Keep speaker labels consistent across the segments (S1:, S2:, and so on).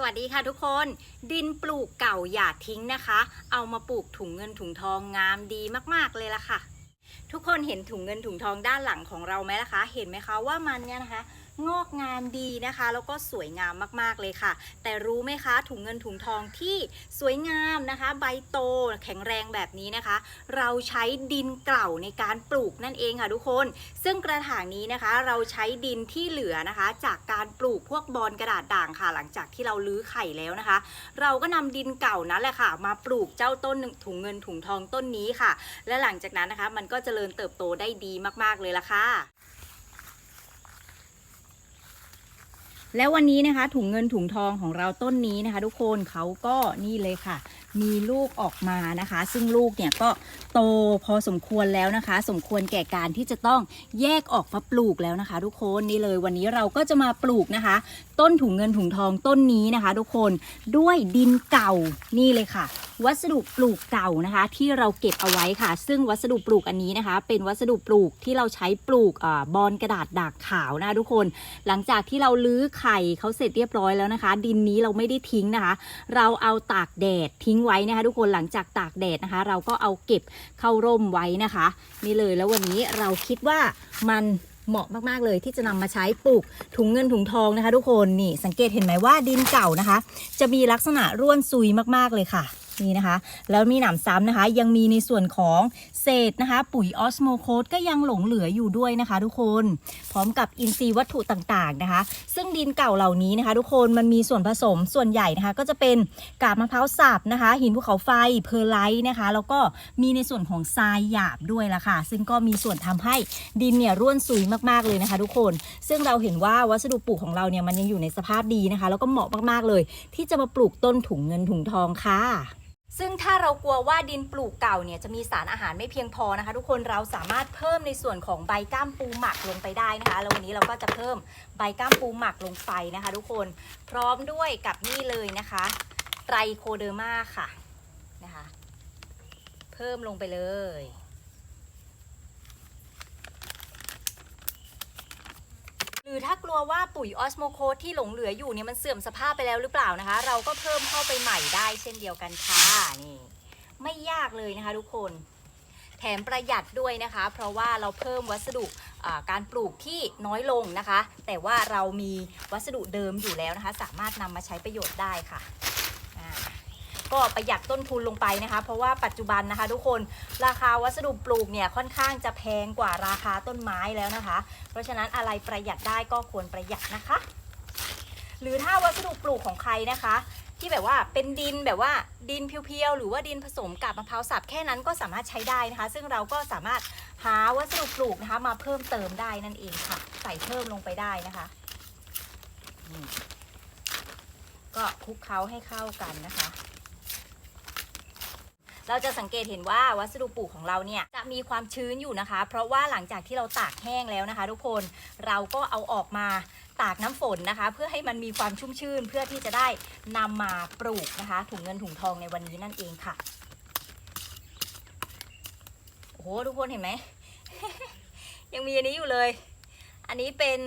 S1: สวัสดีค่ะทุกคน ดินปลูกเก่าอย่าทิ้งนะคะ เอามาปลูกถุงเงินถุงทองงามดีมาก ๆ เลยล่ะค่ะ ทุกคนเห็นถุงเงินถุงทองด้านหลังของเราไหมล่ะคะ เห็นไหมคะว่ามันเนี่ยนะคะ งอกงามดีนะคะ แล้วก็สวยงามมากๆเลยค่ะ แต่รู้ไหมคะถุงเงินถุงทองที่สวยงามนะคะ ใบโตแข็งแรงแบบนี้นะคะ เราใช้ดินเก่าในการปลูกนั่นเองค่ะทุกคน ซึ่งกระถางนี้นะคะ เราใช้ดินที่เหลือนะคะ จากการปลูกพวกบอลกระดาษด่างค่ะ หลังจากที่เราลื้อไข่แล้วนะคะ เราก็นำดินเก่านั้นแหละค่ะ มาปลูกเจ้าต้นถุงเงินถุงทองต้นนี้ค่ะ และหลังจากนั้นนะคะ มันก็เจริญเติบโตได้ดีมากๆเลยล่ะค่ะ แล้ววันนี้นะคะถุงเงินถุงทองของเราต้นนี้นะคะ ทุกคนเขาก็นี่เลยค่ะมีลูกออกมานะคะ ซึ่งลูกเนี่ยก็โตพอสมควรแล้วนะคะ สมควรแก่การที่จะต้องแยกออกมาปลูกแล้วนะคะ ทุกคนนี่เลยวันนี้เราก็จะมาปลูกนะคะ ต้นถุงเงินถุงทองต้นนี้นะคะ ทุกคนด้วยดินเก่านี่เลยค่ะ วัสดุปลูกเก่านะคะ ที่เราเก็บเอาไว้ค่ะ ซึ่งวัสดุปลูกอันนี้นะคะ เป็นวัสดุปลูกที่เราใช้ปลูกอบอลกระดาษด่างขาวนะะทุกคน หลังจากที่เราลื้อไข่เขาเสร็จเรียบร้อยแล้วนะคะ ดินนี้เราไม่ได้ทิ้งนะคะ เราเอาตากแดดทิ้งไว้นะคะทุกคนหลังจากตากแดดนะคะ เราก็เอาเก็บเข้าร่มไว้นะคะนี่เลยแล้ววันนี้เราคิดว่ามันเหมาะมากๆเลยที่จะนำมาใช้ปลูกถุงเงินถุงทองนะคะ ทุกคนนี่สังเกตเห็นไหมว่าดินเก่านะคะ จะมีลักษณะร่วนซุยมากๆเลยค่ะ นี่นะคะ แล้วมีหนามซ้ำนะคะ ยังมีในส่วนของเศษนะคะ ปุ๋ยออสโมโคสก็ยังหลงเหลืออยู่ด้วยนะคะ ทุกคน พร้อมกับอินทรีย์วัตถุต่างๆนะคะ ซึ่งดินเก่าเหล่านี้นะคะ ทุกคนมันมีส่วนผสมส่วนใหญ่นะคะ ก็จะเป็นกาบมะพร้าวสับนะคะ หินภูเขาไฟเพอร์ไลท์นะคะ แล้วก็มีในส่วนของทรายหยาบด้วยละค่ะ ซึ่งก็มีส่วนทำให้ดินเนี่ยร่วนซุยมากๆเลยนะคะ ทุกคน ซึ่งเราเห็นว่าวัสดุปลูกของเราเนี่ยมันยังอยู่ในสภาพดีนะคะ แล้วก็เหมาะมากๆเลย ที่จะมาปลูกต้นถุงเงินถุงทองค่ะ ซึ่งถ้าเรากลัวว่าดินปลูกเก่าเนี่ยจะมีสารอาหารไม่เพียงพอนะคะ ทุกคนเราสามารถเพิ่มในส่วนของใบก้ามปูหมักลงไปได้นะคะแล้ววันนี้เราก็จะเพิ่มใบก้ามปูหมักลงไปนะคะ ทุกคนพร้อมด้วยกับนี่เลยนะคะไตรโคเดอร์มาค่ะนะคะ เพิ่มลงไปเลย รือถ้ากลัวว่าปุ๋ยออสโมโคสที่หลงเหลืออยู่เนี่ยมันเสื่อมสภาพไปแล้วหรือเปล่านะคะ เราก็เพิ่มเข้าไปใหม่ได้เช่นเดียวกันค่ะนี่ไม่ยากเลยนะคะทุกคน แถมประหยัดด้วยนะคะ เพราะว่าเราเพิ่มวัสดุการปลูกที่น้อยลงนะคะ แต่ว่าเรามีวัสดุเดิมอยู่แล้วนะคะ สามารถนำมาใช้ประโยชน์ได้ค่ะ ก็ประหยัดต้นทุนลงไปนะคะ เพราะว่าปัจจุบันนะคะ ทุกคนราคาวัสดุปลูกเนี่ยค่อนข้างจะแพงกว่าราคาต้นไม้แล้วนะคะ เพราะฉะนั้นอะไรประหยัดได้ก็ควรประหยัดนะคะ หรือถ้าวัสดุปลูกของใครนะคะที่แบบว่าเป็นดินแบบว่าดินเพียวๆ หรือว่าดินผสมกับมะพร้าวสับแค่นั้นก็สามารถใช้ได้นะคะ ซึ่งเราก็สามารถหาวัสดุปลูกนะคะ มาเพิ่มเติมได้นั่นเองค่ะ ใส่เพิ่มลงไปได้นะคะ ก็คลุกเคล้าให้เข้ากันนะคะ เราจะสังเกตเห็นว่าวัสดุปลูกของเราเนี่ยจะมีความชื้นอยู่นะคะ เพราะว่าหลังจากที่เราตากแห้งแล้วนะคะ ทุกคนเราก็เอาออกมาตากน้ำฝนนะคะ เพื่อให้มันมีความชุ่มชื่น เพื่อที่จะได้นำมาปลูกนะคะ ถุงเงินถุงทองในวันนี้นั่นเองค่ะโอ้โหทุกคนเห็นไหมยังมีอันนี้อยู่เลย อันนี้เป็น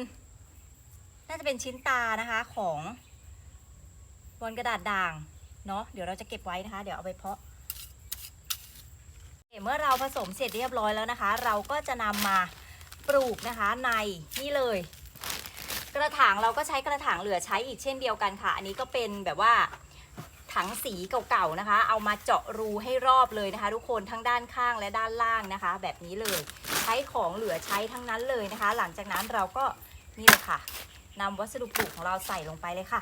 S1: น่าจะเป็นชิ้นตานะคะของบอลกระดาษด่างเนาะเดี๋ยวเราจะเก็บไว้นะคะ เดี๋ยวเอาไปเพาะ เมื่อเราผสมเสร็จเรียบร้อยแล้วนะคะ เราก็จะนำมาปลูกนะคะในนี่เลย กระถางเราก็ใช้กระถางเหลือใช้อีกเช่นเดียวกันค่ะ อันนี้ก็เป็นแบบว่าถังสีเก่าๆนะคะ เอามาเจาะรูให้รอบเลยนะคะ ทุกคนทั้งด้านข้างและด้านล่างนะคะ แบบนี้เลยใช้ของเหลือใช้ทั้งนั้นเลยนะคะ หลังจากนั้นเราก็นี่เลยค่ะนำวัสดุปลูกของเราใส่ลงไปเลยค่ะ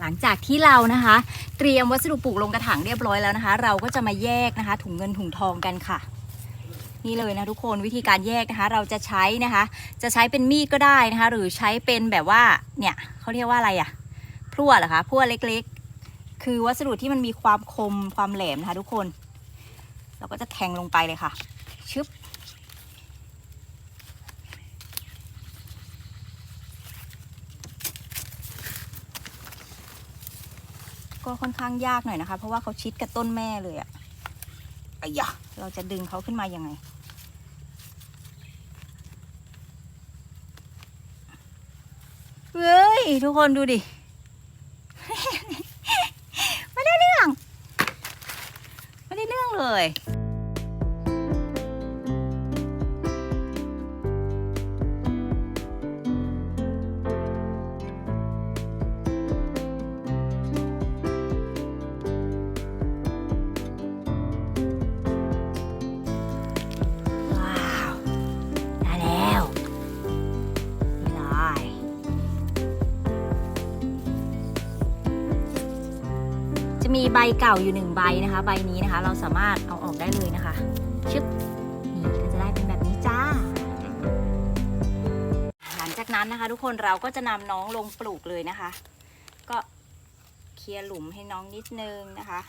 S1: หลังจากที่เรานะคะ เตรียมวัสดุปลูกลงกระถางเรียบร้อยแล้วนะคะ เราก็จะมาแยกนะคะ ถุงเงินถุงทองกันค่ะ นี่เลยนะทุกคนวิธีการแยกนะคะ เราจะใช้นะคะ จะใช้เป็นมีดก็ได้นะคะ หรือใช้เป็นแบบว่าเนี่ยเขาเรียกว่าอะไรอะพลั่วเหรอคะพลั่วเล็กๆ คือวัสดุที่มันมีความคมความแหลมนะคะ ทุกคน เราก็จะแทงลงไปเลยค่ะชึบ ก็ค่อนข้างยากหน่อยนะคะ เพราะว่าเขาชิดกับต้นแม่เลยอะอ้ยะเราจะดึงเขาขึ้นมายังไง เฮ้ย ทุกคนดูดิ ไม่ได้เรื่อง ไม่ได้เรื่องเลย มีใบเก่าอยู่หนึ่งใบนะคะ ใบนี้นะคะ เราสามารถเอาออกได้เลยนะคะ ชึบ นี่ก็จะได้เป็นแบบนี้จ้า หลังจากนั้นนะคะ ทุกคนเราก็จะนำน้องลงปลูกเลยนะคะ ก็เคลียร์หลุมให้น้องนิดนึงนะคะ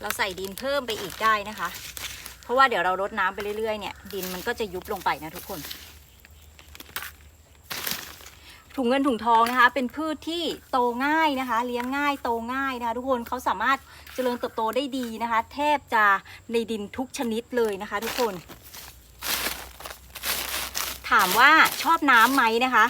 S1: เราใส่ดินเพิ่มไปอีกได้นะคะ เพราะว่าเดี๋ยวเรารดน้ำไปเรื่อยๆเนี่ยดินมันก็จะยุบลงไปนะทุกคน ถุงเงินถุงทองนะคะ เป็นพืชที่โตง่ายนะคะ เลี้ยงง่ายโตง่ายนะคะ ทุกคนเขาสามารถเจริญเติบโตได้ดีนะคะ แทบจะในดินทุกชนิดเลยนะคะ ทุกคน ถามว่าชอบน้ำไหมนะคะ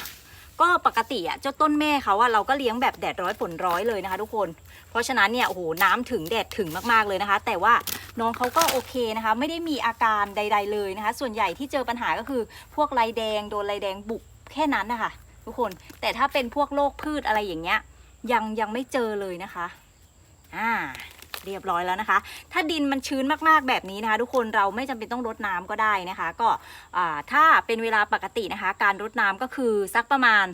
S1: ก็ปกติอะเจ้าต้นแม่เขาอะเราก็เลี้ยงแบบแดดร้อยฝนร้อยเลยนะคะ ทุกคน ราะฉะนั้นเนี่ยโอ้โหน้ำถึงแดดถึงมากๆเลยนะคะ แต่ว่าน้องเขาก็โอเคนะคะ ไม่ได้มีอาการใด ๆ เลยนะคะ ส่วนใหญ่ที่เจอปัญหาก็คือพวกไรแดงโดนไรแดงบุกแค่นั้นนะคะทุกคนแต่ถ้าเป็นพวกโรคพืชอะไรอย่างเงี้ยยังยังไม่เจอเลยนะคะอ่า เรียบร้อยแล้วนะคะ ถ้าดินมันชื้นมากๆแบบนี้นะคะ ทุกคนเราไม่จำเป็นต้องรดน้ำก็ได้นะคะ ก็ถ้าเป็นเวลาปกตินะคะ การรดน้ำก็คือสักประมาณ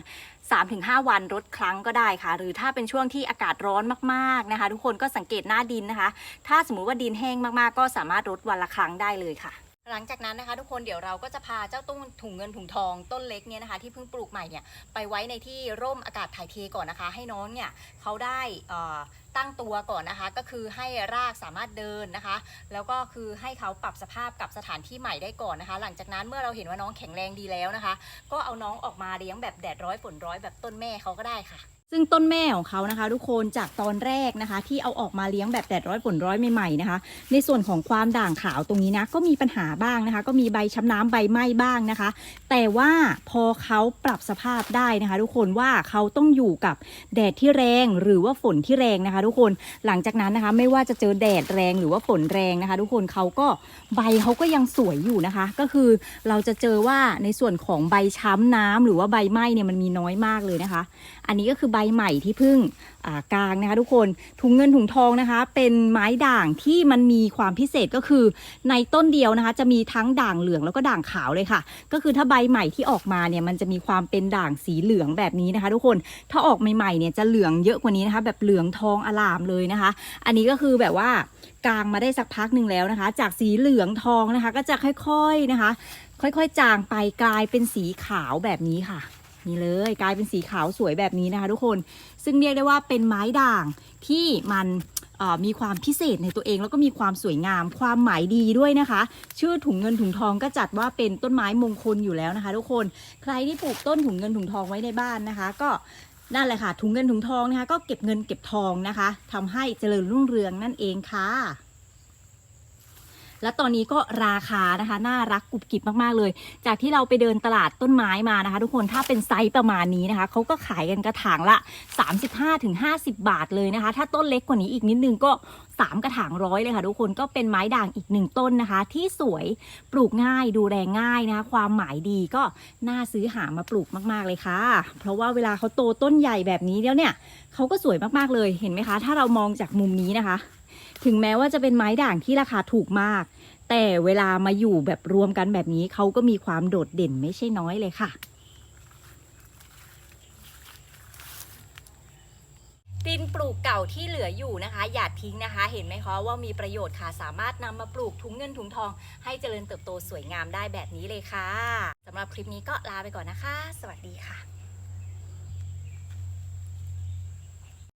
S1: 3-5 วันรดครั้งก็ได้ค่ะ หรือถ้าเป็นช่วงที่อากาศร้อนมากๆนะคะ ทุกคนก็สังเกตหน้าดินนะคะ ถ้าสมมุติว่าดินแห้งมากๆ ก็สามารถรดวันละครั้งได้เลยค่ะ หลังจากนั้นนะคะทุกคนเดี๋ยวเราก็จะพาเจ้าต้นถุงเงินถุงทองต้นเล็กเนี่ยนะคะ ที่เพิ่งปลูกใหม่เนี่ยไปไว้ในที่ร่มอากาศถ่ายเทก่อนนะคะ ให้น้องเนี่ยเขาได้อ่อตั้งตัวก่อนนะคะ ก็คือให้รากสามารถเดินนะคะ แล้วก็คือให้เขาปรับสภาพกับสถานที่ใหม่ได้ก่อนนะคะ หลังจากนั้นเมื่อเราเห็นว่าน้องแข็งแรงดีแล้วนะคะ ก็เอาน้องออกมาเลี้ยงแบบแดดร้อยฝนร้อยแบบต้นแม่เขาก็ได้ค่ะ ซึ่งต้นแม่ของเขานะคะ ทุกคนจากตอนแรกนะคะ ที่เอาออกมาเลี้ยงแบบแดดร้อยฝนร้อยใหม่ๆนะคะ ในส่วนของความด่างขาวตรงนี้นะก็มีปัญหาบ้างนะคะ ก็มีใบช้ำน้ำใบไหม้บ้างนะคะ แต่ว่าพอเขาปรับสภาพได้นะคะ ทุกคนว่าเขาต้องอยู่กับแดดที่แรงหรือว่าฝนที่แรงนะคะ ทุกคนหลังจากนั้นนะคะ ไม่ว่าจะเจอแดดแรงหรือว่าฝนแรงนะคะ ทุกคนเขาก็ใบเขาก็ยังสวยอยู่นะคะ ก็คือเราจะเจอว่าในส่วนของใบช้ำน้ำหรือว่าใบไหม้เนี่ยมันมีน้อยมากเลยนะคะ อันนี้ก็คือใบใหม่ที่เพิ่งกลางนะคะทุกคนถุงเงินถุงทองนะคะ เป็นไม้ด่างที่มันมีความพิเศษก็คือ ในต้นเดียวนะคะ จะมีทั้งด่างเหลืองแล้วก็ด่างขาวเลยค่ะ ก็คือถ้าใบใหม่ที่ออกมาเนี่ยมันจะมีความเป็นด่างสีเหลืองแบบนี้นะคะ ทุกคนถ้าออกใหม่ๆเนี่ยจะเหลืองเยอะกว่านี้นะคะ แบบเหลืองทองอลามเลยนะคะ อันนี้ก็คือแบบว่ากลางมาได้สักพักหนึ่งแล้วนะคะ จากสีเหลืองทองนะคะ ก็จะค่อยๆนะคะ ค่อยๆ จางไปกลายเป็นสีขาวแบบนี้ค่ะ นี่เลยกลายเป็นสีขาวสวยแบบนี้นะคะทุกคน ซึ่งเรียกได้ว่าเป็นไม้ด่างที่มันมีความพิเศษในตัวเองแล้วก็มีความสวยงาม ความหมายดีด้วยนะคะ ชื่อถุงเงินถุงทองก็จัดว่าเป็นต้นไม้มงคลอยู่แล้วนะคะ ทุกคนใครที่ปลูกต้นถุงเงินถุงทองไว้ในบ้านนะคะ ก็นั่นแหละค่ะถุงเงินถุงทองนะคะ ก็เก็บเงินเก็บทองนะคะทำให้เจริญรุ่งเรืองนั่นเองค่ะ และตอนนี้ก็ราคานะคะ น่ารักกุบกิบมากๆเลย จากที่เราไปเดินตลาดต้นไม้มานะคะ ทุกคนถ้าเป็นไซส์ประมาณนี้นะคะเขาก็ขายกันกระถางละ 35-50 บาทเลยนะคะ ถ้าต้นเล็กกว่านี้อีกนิดนึงก็3 กระถางร้อยเลยค่ะทุกคนก็เป็นไม้ด่างอีกหนึ่งต้นนะคะ ที่สวยปลูกง่ายดูแลง่ายนะคะ ความหมายดีก็น่าซื้อหามาปลูกมากๆเลยค่ะ เพราะว่าเวลาเขาโตต้นใหญ่แบบนี้แล้วเนี่ยเขาก็สวยมากๆเลยเห็นไหมคะ ถ้าเรามองจากมุมนี้นะคะ ถึงแม้ว่าจะเป็นไม้ด่างที่ราคาถูกมาก แต่เวลามาอยู่แบบรวมกันแบบนี้เขาก็มีความโดดเด่นไม่ใช่น้อยเลยค่ะดินปลูกเก่าที่เหลืออยู่นะคะ อย่าทิ้งนะคะ เห็นไหมคะว่ามีประโยชน์ค่ะ สามารถนำมาปลูกถุงเงินถุงทอง ให้เจริญเติบโตสวยงามได้แบบนี้เลยค่ะสำหรับคลิปนี้ก็ลาไปก่อนนะคะ สวัสดีค่ะ